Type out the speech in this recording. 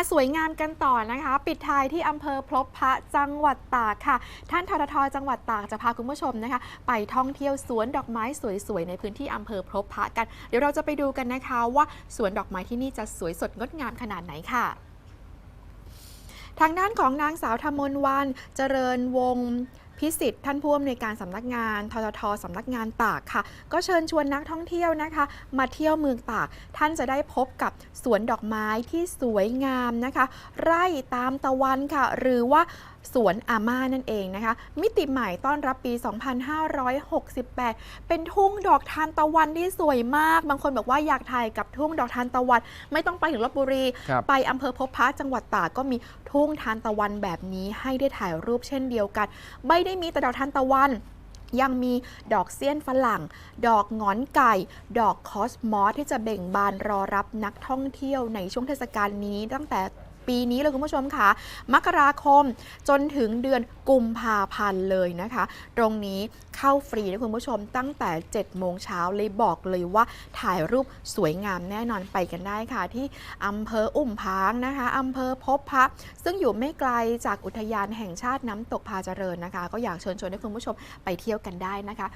มาสวยงามกันต่อนะคะ ปิดท้ายที่อำเภอพลบพระจังหวัดตากค่ะ ท่านทททจังหวัดตากจะพาคุณผู้ชมนะคะ ไปท่องเที่ยวสวนดอกไม้สวยๆในพื้นที่อำเภอพลบพระกัน เดี๋ยวเราจะไปดูกันนะคะว่าสวนดอกไม้ที่นี่จะสวยสดงดงามขนาดไหนค่ะทางด้านของนางสาวธรรมนวันเจริญวงศ์ พิสิทธิ์ท่านผู้อำนวยการสำนักงานทททสำนักงานตากค่ะ ก็เชิญชวนนักท่องเที่ยวนะคะ มาเที่ยวเมืองตาก ท่านจะได้พบกับสวนดอกไม้ที่สวยงามนะคะ ไร่ตามตะวันค่ะ หรือว่าสวนอาม่านั่นเองนะคะ มิติใหม่ต้อนรับปี 2568 เป็นทุ่งดอกทานตะวันที่สวยมาก บางคนบอกว่าอยากถ่ายกับทุ่งดอกทานตะวัน ไม่ต้องไปถึงลบบุรีครับไปอำเภอพบพระจังหวัดตากก็มีทุ่งทานตะวันแบบนี้ให้ได้ถ่ายรูปเช่นเดียวกันไม่ได้มีแต่ดอกทานตะวัน ยังมีดอกเซียนฝรั่ง ดอกงอนไก่ ดอกคอสมอสที่จะเบ่งบานรอรับนักท่องเที่ยวในช่วงเทศกาลนี้ตั้งแต่ ปีนี้เลยคุณผู้ชมค่ะมกราคมจนถึงเดือนกุมภาพันธ์เลยนะคะ ตรงนี้เข้าฟรีนะคุณผู้ชมตั้งแต่ 7 โมงเช้าเลยบอกเลยว่าถ่ายรูปสวยงามแน่นอนไปกันได้ค่ะ ที่อำเภออุ่มพางนะคะอำเภอพบพระซึ่งอยู่ไม่ไกลจากอุทยานแห่งชาติน้ำตกพาเจริญนะคะ ก็อยากเชิญชวนให้คุณผู้ชมไปเที่ยวกันได้นะคะ